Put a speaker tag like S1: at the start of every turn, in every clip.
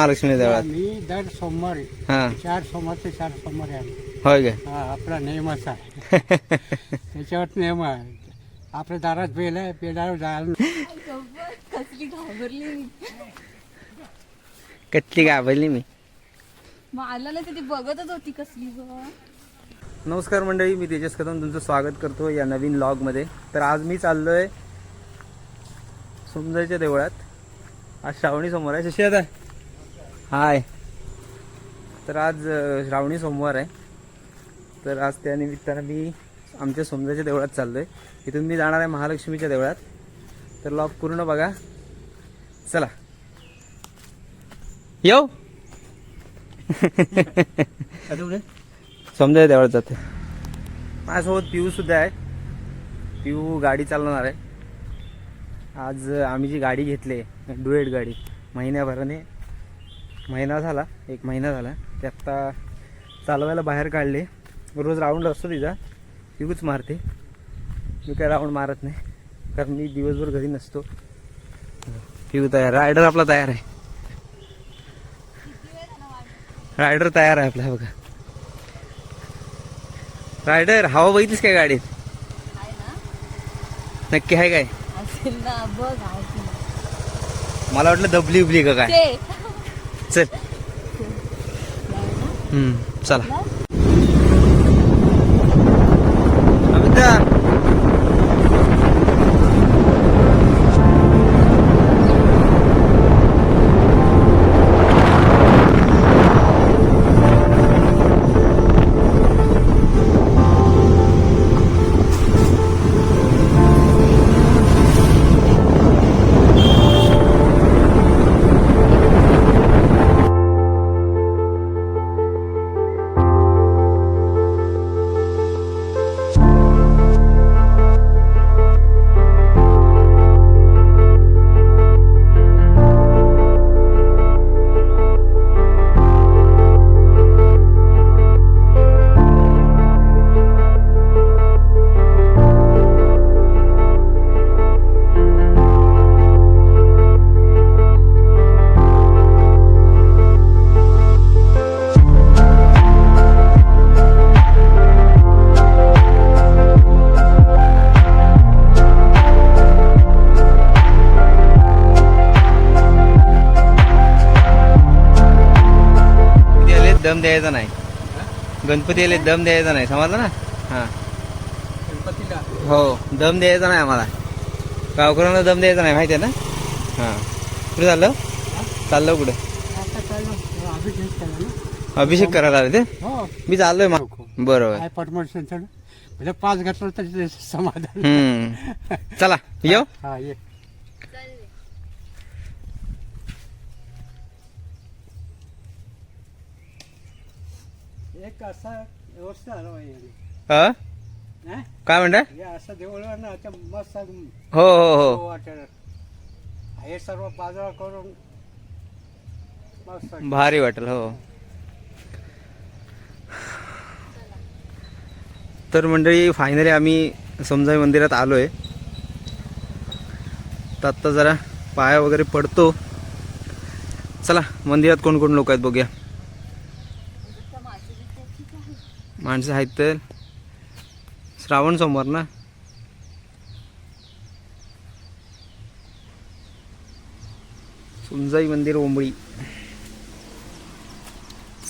S1: महालक्ष्मी देवळात.
S2: मी दर सोमवारी
S1: हा.
S2: चार सोमवार ते चार सोमवारी आहे
S1: होय काय
S2: हा आपला नेमच आहे त्याच्यावर नेम आहे. आपल्या दारात बेल आहे बेलावर जायला
S3: कसली घाबरली मी.
S1: कच्ची गाभरली मी?
S3: मग आलं ना ती बघतच होती कसली ग.
S1: नमस्कार मंडळी मी तेजस कदम तुमचं स्वागत करतो या नवीन लॉगमध्ये. तर आज मी चाललोय सुंदरच्या देवळात. आज श्रावणी सोमवार आहे शशी आता हाय. तर आज श्रावणी सोमवार आहे. तर आज त्या निमित्तानं मी आमच्या सुंदरच्या देवळात चाललोय. इथून मी जाणार आहे महालक्ष्मीच्या देवळात. तर लॉग पूर्ण बघा. चला. येऊ समजा देवळात जाते माझ्यासोबत पिऊ सुद्धा आहे पिऊ गाडी चालवणार आहे. आज आम्ही जी गाडी घेतली डुएट गाडी महिन्याभराने महिना झाला एक महिना झाला. ते आत्ता चालवायला बाहेर काढले. रोज राऊंड असतो तिचा. पिऊच मारते. मी काय राऊंड मारत नाही. कारण मी दिवसभर घरी नसतो. पिऊ तयार. रायडर आपला तयार आहे. रायडर तयार आहे आपला बघा. रायडर हवा बघितलीस काय गाडीत? नक्की आहे काय. मला वाटलं दबली उबली का काय? चल. चला. दम द्यायचा नाही. गणपती आले दम द्यायचा नाही समजलं ना? हा.
S2: गणपतीला?
S1: हो दम द्यायचा नाही आम्हाला. गावकऱ्यांना दम द्यायचा नाही माहिती आहे ना? हा. कुठे चाललं? चाललं कुठं?
S2: अभिषेक
S1: करायला आले ते?
S2: हो.
S1: मी चाललोय मग बरोबर.
S2: काय परमर्शनचं म्हणजे पाच घातलं तरी समाधान.
S1: चला येऊ?
S2: एक असा व्यवस्था आला पाहिजे
S1: हा?
S2: नाही?
S1: काय म्हणता?
S2: हे असं ना आता मस्त
S1: हो हो हो.
S2: वाटेल. हे सर्व बाजूला करून मस्त
S1: भारी वाटेल हो. तर मंडळी फायनली आम्ही समजाई मंदिरात आलोय. तर आत्ता जरा पाया वगैरे पडतो. चला मंदिरात कोण कोण लोक आहेत बघूया. माणसं आहेत तर श्रावण सोमवार ना? सुंजाई मंदिर ओंबळी.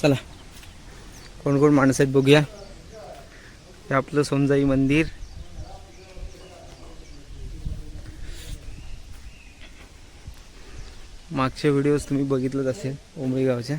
S1: चला कोण कोण माणसं आहेत बघूया. हे आपलं सोनजाई मंदिर. मागचे व्हिडिओज तुम्ही बघितलंच असेल ओंबळी गावच्या.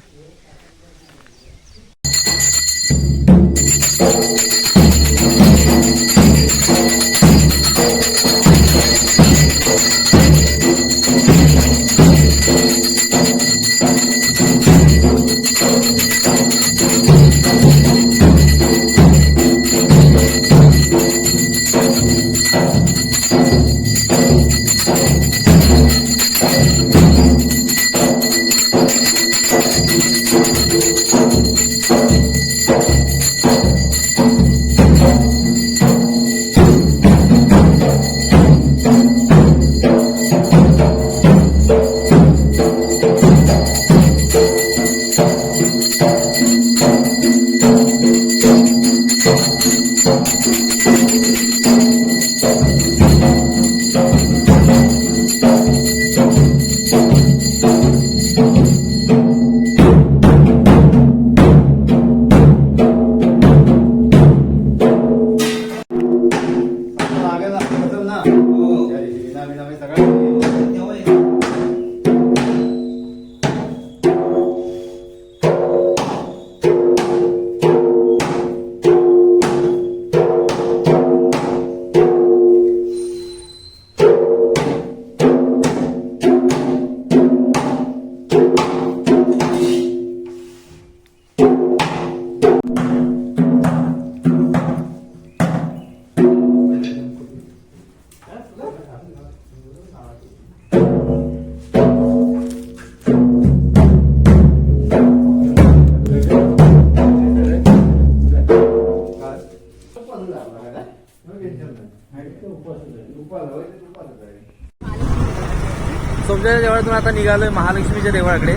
S1: आता निघालो आहे महालक्ष्मीच्या देवळाकडे.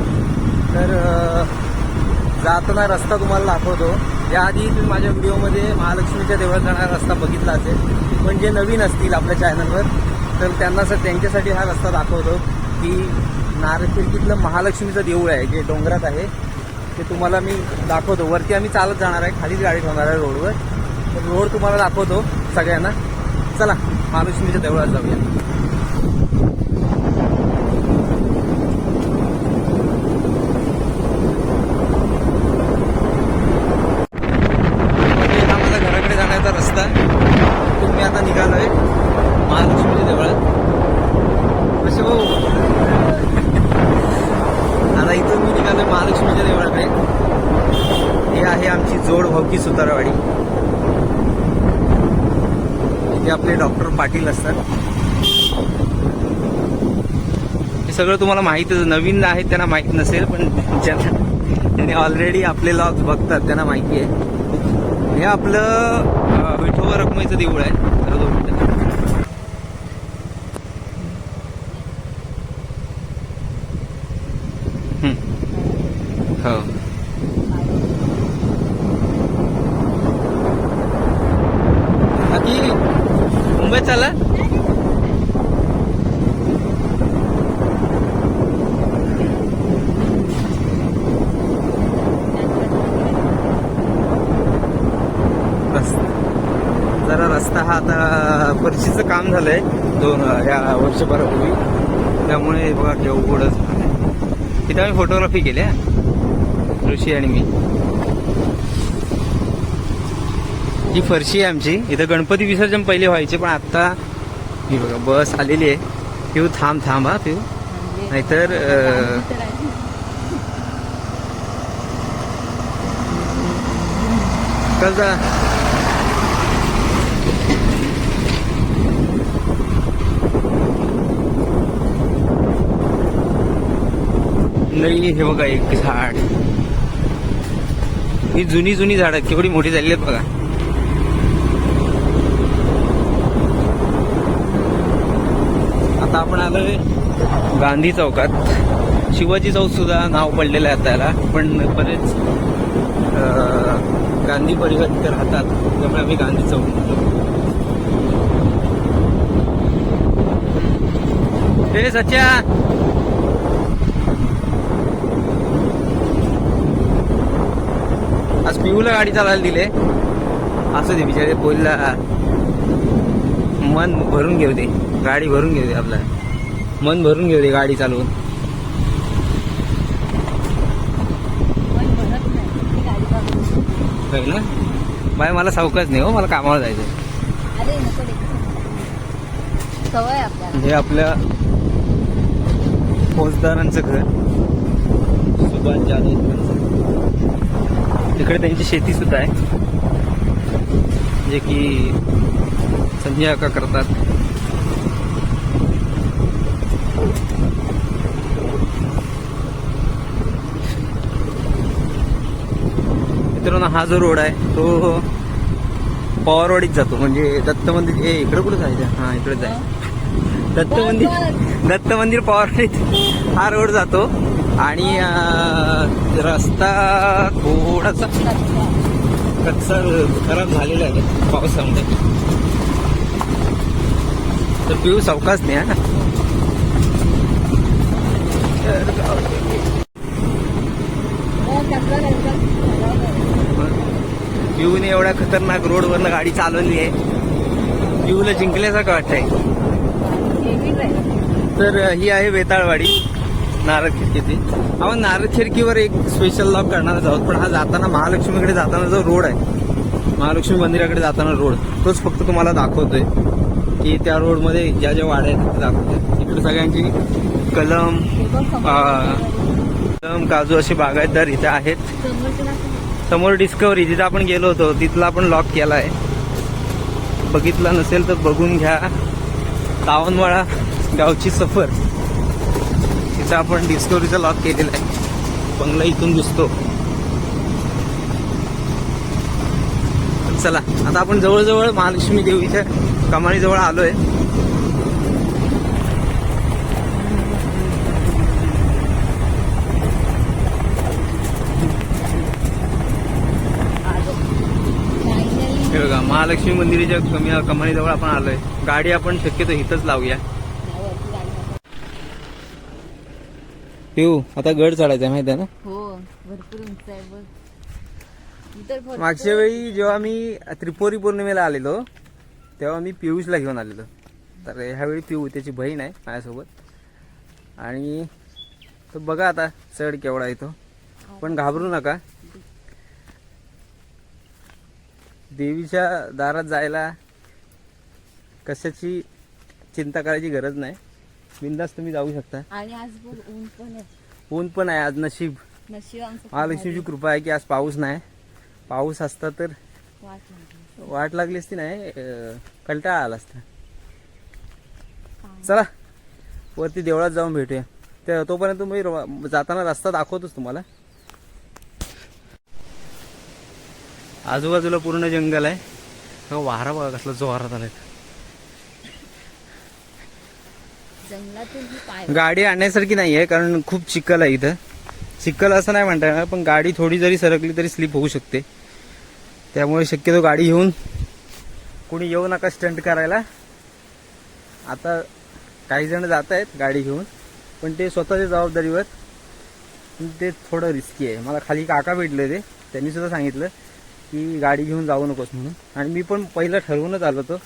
S1: तर जाताना रस्ता तुम्हाला दाखवतो. याआधी तुम्ही माझ्या व्हिडिओमध्ये महालक्ष्मीच्या देवळात जाणारा रस्ता बघितला असेल. पण जे नवीन असतील आपल्या चॅनलवर तर त्यांना सर त्यांच्यासाठी हा रस्ता दाखवतो की नारफिरकीतलं महालक्ष्मीचं देऊळ आहे जे डोंगरात आहे. ते तुम्हाला मी दाखवतो. वरती आम्ही चालत जाणार आहे. खालीच गाडी ठेवणार आहे रोडवर. तर रोड तुम्हाला दाखवतो सगळ्यांना. चला महालक्ष्मीच्या देवळात जाऊया हा माझा घराकडे जाण्याचा रस्ता तुम्ही आता निघालोय महालक्ष्मीच्या देवळात कसे भाऊ आता इथून मी निघालोय महालक्ष्मीच्या देवळाकडे हे आहे आमची जोड भावकी सुतारवाडी इथे आपले डॉक्टर पाटील असतात. हे सगळं तुम्हाला माहितीच नवीन आहेत त्यांना माहीत नसेल पण ज्यांना त्यांनी ऑलरेडी आपले लॉग्स बघतात त्यांना माहिती आहे. हे आपलं विठोबा रकमेचं देऊळ आहे जरा दोन मिनिटं. हं. हो बाकी मुंबईत चालला रस्ता जरा रस्ता हा आता फरशीचं काम झालंय दोन या वर्षभरापूर्वी. त्यामुळे बघा केवढं पुढं तिथं तिथे आम्ही फोटोग्राफी केल्या ऋषी आणि मी. ही फरशी आहे आमची. इथं गणपती विसर्जन पहिले व्हायचे पण आता ही बघा बस आलेली आहे. पिऊ थांब थांब हा पिऊ. नाहीतर अं, चल नाही हे बघा एक झाड. ही जुनी जुनी झाड आहेत केवढी मोठी झालेली आहेत बघा. आता आपण आलोय गांधी चौकात. शिवाजी चौक सुद्धा नाव पडलेलं आहे आता याला पण बरेच गांधी परिवार राहतात त्यामुळे आम्ही गांधी चौक म्हणतो. हे सच्या! आज पिऊला गाडी चालवायला दिले. असं दे बिचारे पोरीला मन भरून घेऊ दे. गाडी भरून घेऊ दे आपला मन भरून घेऊ दे गाडी चालवून. ना? बाय मला सावकाच नाही हो मला कामावर जायचं हे आपल्या फौजदारांचं घर. सुभाष जाधव तिकडे त्यांची शेती सुद्धा आहे. जे की संजय काका करतात. मित्रांनो हा जो रोड आहे तो पवारवाडीत जातो. म्हणजे दत्त मंदिर हे इकडे कुठे जायचं? हा इकडे जायचं दत्त मंदिर दत्त मंदिर पवारवाडीत हा रोड जातो. आणि रस्ता थोडासा कच्चा खराब झालेला आहे पावसामुळे तर पिऊ सावकाच नाही हा तर पिऊने एवढ्या खतरनाक रोडवरनं गाडी चालवली आहे. पिऊला जिंकल्यासारखं वाटतंय. तर ही आहे वेताळवाडी. नारदखिडकीची आपण नारदखिडकीवर एक स्पेशल लॉक करणारच आहोत. पण हा जाताना महालक्ष्मीकडे जाताना जो रोड आहे महालक्ष्मी मंदिराकडे जाताना रोड तोच फक्त तुम्हाला दाखवतोय. की त्या रोडमध्ये ज्या ज्या वाड्या आहेत दाखवतोय. इकडे सगळ्यांची कलम कलम काजू असे बागायतदार इथे आहेत. समोर डिस्कवरी जिथं आपण गेलो होतो तिथला आपण लॉक केला आहे बघितला नसेल तर बघून घ्या. तावनवाडा गावची सफर. आता आपण डिस्कवरीचा लॉक केलेला आहे. बंगला इथून दिसतो. चला आता आपण जवळजवळ महालक्ष्मी देवीच्या कमाणीजवळ आलोय. बघा महालक्ष्मी मंदिराच्या कमी कमाणीजवळ आपण आलोय. गाडी आपण शक्यतो इथंच लावूया. पिऊ. आता गड चढायचा माहिती आहे ना?
S3: हो भरपूर उंच आहे बघ. मी तर भरपूर-
S1: मागच्या वेळी जेव्हा मी त्रिपुरी पौर्णिमेला आलेलो तेव्हा मी पियुषला घेऊन आलेलो. तर ह्यावेळी पिऊ त्याची बहीण आहे माझ्यासोबत. आणि तो बघा आता चढ केवढा येतो. पण घाबरू नका. देवीच्या दारात जायला कशाची चिंता करायची गरज नाही. बिंदास तुम्ही जाऊ शकता.
S3: आणि आज बघ ऊन पण आहे.
S1: ऊन पण आहे आज नशीब.
S3: नशीब आमचं
S1: महालक्ष्मीची कृपा आहे की आज पाऊस नाही. पाऊस असता तर
S3: वाट लागली.
S1: वाट लागली असती नाही अं, कंटाळा आला असता. चला वरती देवळात जाऊन भेटूया. त्या तोपर्यंत मी जाताना रस्ता दाखवतोच तुम्हाला. आजूबाजूला पूर्ण जंगल आहे. हो, वारा बघा कसला जोरात आलाय.
S3: जंगलातून पाय
S1: गाडी आणण्यासारखी नाही आहे कारण खूप चिखल आहे इथं. चिखल असं नाही म्हणता येणार पण गाडी थोडी जरी सरकली तरी स्लिप होऊ शकते. त्यामुळे शक्यतो गाडी घेऊन कोणी येऊ नका स्टंट करायला. आता काही जण जात आहेत गाडी घेऊन पण ते स्वतःच्या जबाबदारीवर पण ते थोडं रिस्की आहे. मला खाली काका भेटले ते त्यांनी सुद्धा सांगितलं की गाडी घेऊन जाऊ नकोस म्हणून. आणि मी पण पहिलं ठरवूनच आलो होतो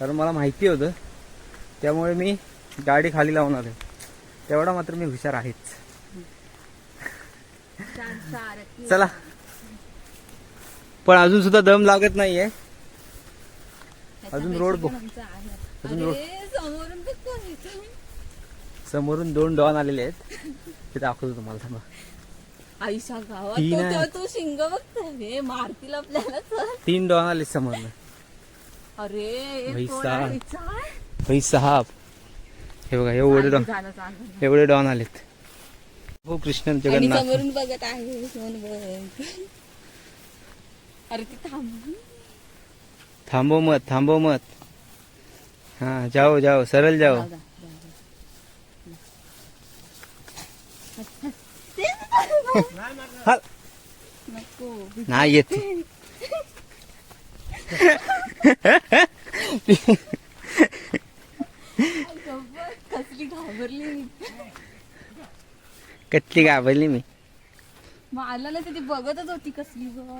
S1: कारण मला माहिती होतं. त्यामुळे मी गाडी खाली लावणार आहे तेवढा मात्र मी हुशार आहेच. चला. पण अजून सुद्धा दम लागत नाहीये. अजून रोड. अजून रोड-
S3: समोरून
S1: दोन डॉन आलेले आहेत. ते दाखवतो तुम्हाला थांबा.
S3: आईच्या गावात तो- शिंग बघतोय हे मारतील आपल्याला
S1: तीन डॉन आले समोरनं.
S3: अरे एक
S1: भाई
S3: कोण
S1: साहब.
S3: आहे? चार?
S1: भाई साहाब हे बघा एवढे डॉन. एवढे डॉन आलेत. हो कृष्ण जगन्नाथ.
S3: समोरून बघत आहे अरे ती थांब.
S1: थांबव मत थांबव मत. हा जाओ जाओ सरळ जाओ. नाही येत.
S3: कसली घाबरली मी.
S1: कतली घाबरली मी?
S3: मग आला ना ती बघतच होती कसली ग.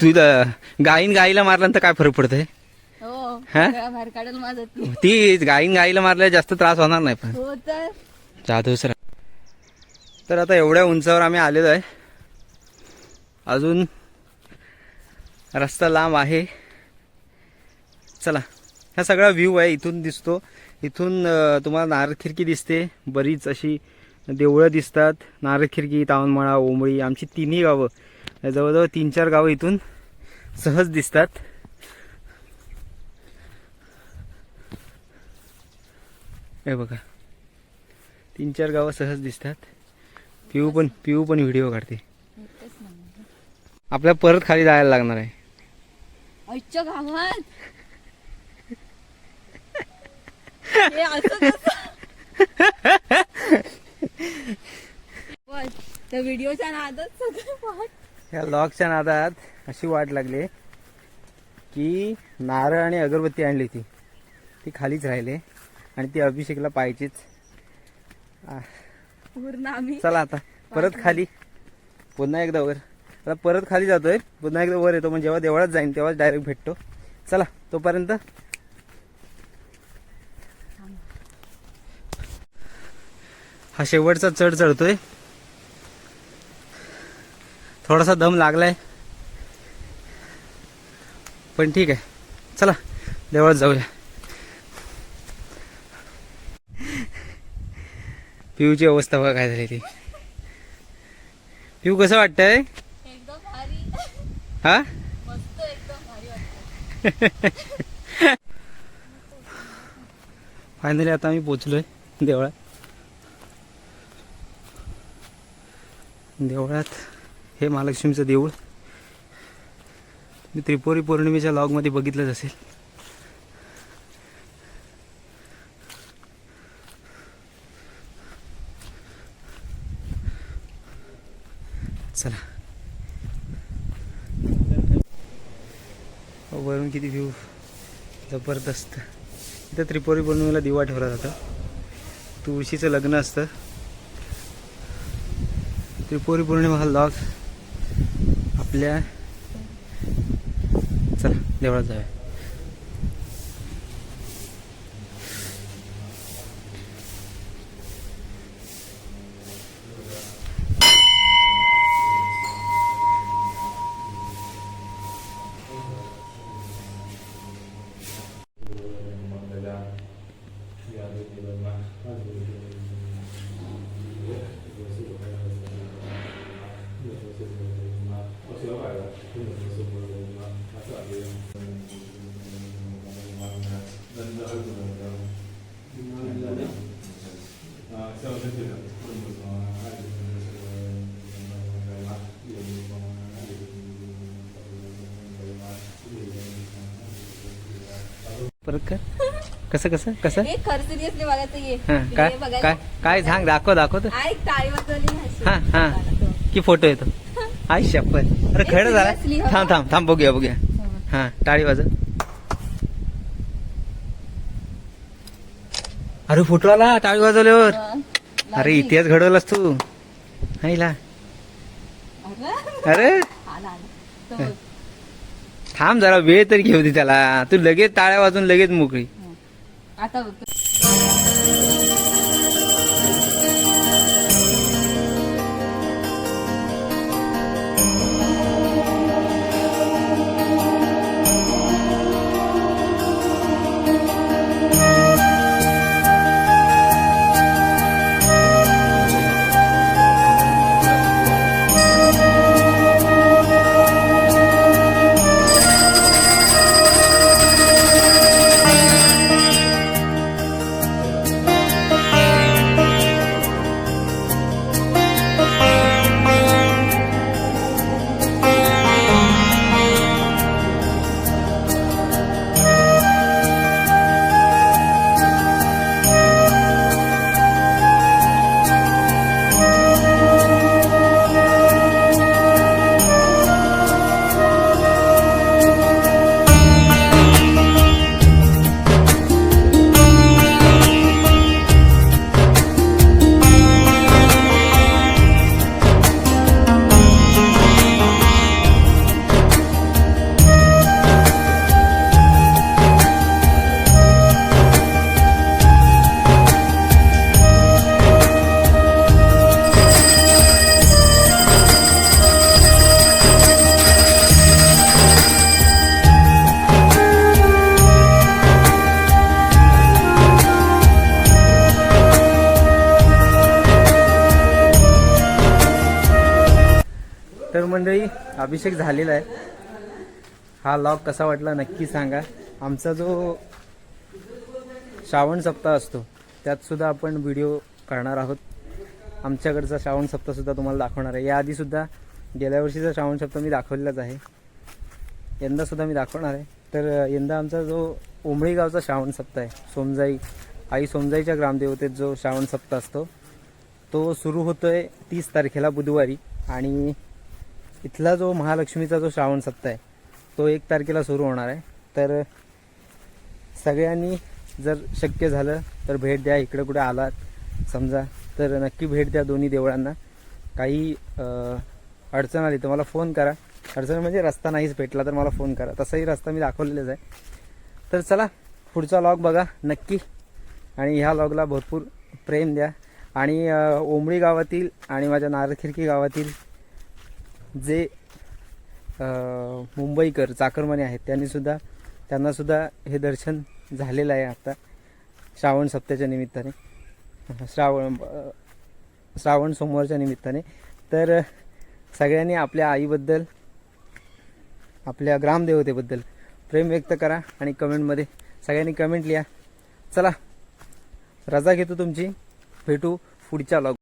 S1: तू द- गाईन गाईला मारल्यानंतर काय फरक पडतोय?
S3: हो
S1: हा?
S3: बाहेर माझा ती.
S1: गाईन गाईला मारल्या जास्त त्रास होणार नाही पण.
S3: हो तर.
S1: जाधव सर तर आता एवढ्या उंचावर आम्ही आलेलो आहे. अजून रस्ता लांब आहे. चला. हा सगळा व्ह्यू आहे इथून दिसतो. इथून तुम्हाला नारळ खिडकी दिसते. बरीच अशी देवळं दिसतात. नारळ खिडकी तावनमळा ओंबळी आमची तिन्ही गावं. जवळजवळ तीन चार गावं इथून सहज दिसतात. हे बघा. तीन चार गावं सहज दिसतात. पिऊ पण पिऊ पण व्हिडिओ काढते.
S3: आपल्या
S1: आपल्याला परत खाली जायला लागणार आहे.
S3: गावात हे असं कसं? पण त्या व्हिडिओच्या नादात सगळं वाट
S1: या लॉकच्या नादात अशी वाट लागली. की नारळ आणि अगरबत्ती आणली ती. ती खालीच राहिले. आणि ती अभिषेकला पाहिजेच आ,
S3: पूर्ण आम्ही
S1: चला आता. परत खाली. पुन्हा एकदा वर. आता परत खाली जातोय. पुन्हा एकदा वर येतो. म्हणजे जेव्हा देवळात जाईन तेव्हाच डायरेक्ट भेटतो. चला तोपर्यंत हा शेवटचा चढ चढतोय. थोडासा दम लागलाय. पण ठीक आहे. चला देवळात जाऊया. पिऊची अवस्था बघा काय झाली ती. पिऊ कसं वाटतंय? हा? फायनली आता आम्ही पोचलोय देवळात. देवळात. हे महालक्ष्मीचं देऊळ. मी त्रिपुरी पौर्णिमेच्या लॉगमध्ये बघितलंच असेल. चला. वरून किती व्ह्यू जबरदस्त. इथं त्रिपुरी पौर्णिमेला दिवा ठेवला जातं. तुळशीचं लग्न असतं. त्रिपुरी पौर्णिमा हा लॉग आपल्या चला देवळात जाऊया. कसं कसं कसं?
S3: हे बघायचं ये
S1: हां
S3: हे
S1: काय
S3: बघायला-
S1: काय काय सांग दाखव दाखव तर.
S3: टाळी वाजवली.
S1: हां हां. की फोटो येतो. आई शपथ. अरे खरं झाला?
S3: seriously, हो.
S1: थांब थांब थांब बघूया बघूया. हां. टाळी वाजव. अरे फोटो आला टाळी वाजवल्यावर.
S3: हं.
S1: अरे. इतिहास घडवलास तू. हायला
S3: अरे,
S1: अरे.
S3: आला, आला. तो बघ.
S1: थांब जरा वेळ तरी घेऊ दे त्याला. तू लगेच टाळ्या वाजून लगेच मोकळी.
S3: हं. आता
S1: अभिषेक झालेला आहे. हा लॉग कसा वाटला नक्की सांगा. आमचा जो श्रावण सप्ताह असतो त्यातसुद्धा आपण व्हिडिओ करणार आहोत. आमच्याकडचा श्रावण सप्ताहसुद्धा तुम्हाला दाखवणार आहे. याआधीसुद्धा गेल्या वर्षीचा श्रावण सप्ताह मी दाखवलेलाच आहे. यंदासुद्धा मी दाखवणार आहे. तर यंदा आमचा जो उमळी गावचा श्रावण सप्ताह आहे सोमजाई आई सोमजाईच्या ग्रामदेवतेत जो श्रावण सप्ताह असतो तो सुरू होतो आहे तीस तारखेला बुधवारी. आणि इथला जो महालक्ष्मीचा जो श्रावण सप्ताह आहे तो एक तारखेला सुरू होणार आहे. तर सगळ्यांनी जर शक्य झालं तर भेट द्या इकडे कुठे आलात समजा तर नक्की भेट द्या दोन्ही देवळांना. काही अडचण आली तर मला फोन करा. अडचण म्हणजे रस्ता नाहीच भेटला तर मला फोन करा. तसाही रस्ता मी दाखवलेलाच आहे. तर चला पुढचा लॉग बघा नक्की. आणि ह्या लॉगला भरपूर प्रेम द्या. आणि अं, ओंबळी गावातील आणि माझ्या नारखिरकी गावातील जे मुंबईकर चाकरमाने आहेत त्यांनीसुद्धा त्यांनासुद्धा हे दर्शन झालेलं आहे आता श्रावण सप्त्याच्या निमित्ताने. श्रावण श्रावण सोमवारच्या निमित्ताने. तर सगळ्यांनी आपल्या आईबद्दल आपल्या ग्रामदेवतेबद्दल प्रेम व्यक्त करा आणि कमेंटमध्ये सगळ्यांनी कमेंट लिहा. चला रजा घेतो तुमची. भेटू पुढच्या लॉग